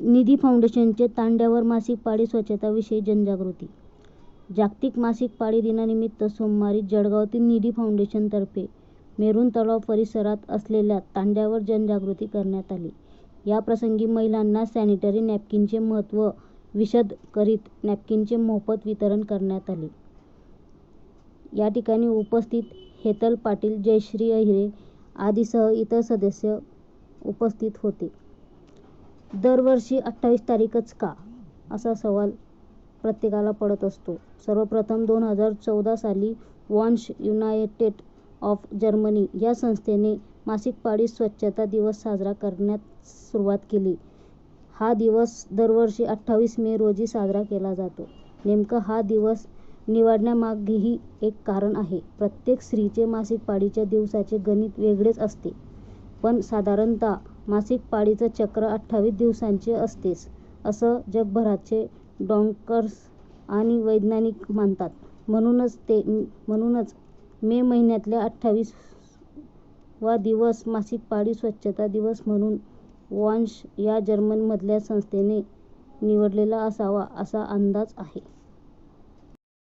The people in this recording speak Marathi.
निधी फाउंडेशनचे तांड्यावर मासिक पाळी स्वच्छताविषयी जनजागृती जागतिक मासिक पाळी दिनानिमित्त सोमवारी जळगावातील निधी फाउंडेशनतर्फे मेरून तलाव परिसरात असलेल्या तांड्यावर जनजागृती करण्यात आली. याप्रसंगी महिलांना सॅनिटरी नॅपकिनचे महत्त्व विशद करीत नॅपकिनचे मोफत वितरण करण्यात आले. याठिकाणी उपस्थित हेतल पाटील, जयश्री अहिरे आदीसह इतर सदस्य उपस्थित होते. दरवर्षी अठ्ठावीस तारीखच का, असा सवाल प्रत्येकाला पडत असतो. सर्वप्रथम दोन हजार चौदा साली वॉन्श युनायटेड ऑफ जर्मनी या संस्थेने मासिक पाळी स्वच्छता दिवस साजरा करण्यास सुरुवात केली. हा दिवस दरवर्षी अठ्ठावीस मे रोजी साजरा केला जातो. नेमका हा दिवस निवडण्यामागेही एक कारण आहे. प्रत्येक स्त्रीचे मासिक पाळीच्या दिवसाचे गणित वेगळेच असते. पण साधारणतः मासिक पाळीचं चक्र अठ्ठावीस दिवसांचे असतेच, असं जगभराचे डॉक्टर्स आणि वैज्ञानिक मानतात. म्हणूनच मे महिन्यातला अठ्ठावीस वा दिवस मासिक पाळी स्वच्छता दिवस म्हणून वॉश या जर्मनीमधल्या संस्थेने निवडलेला असावा, असा अंदाज आहे.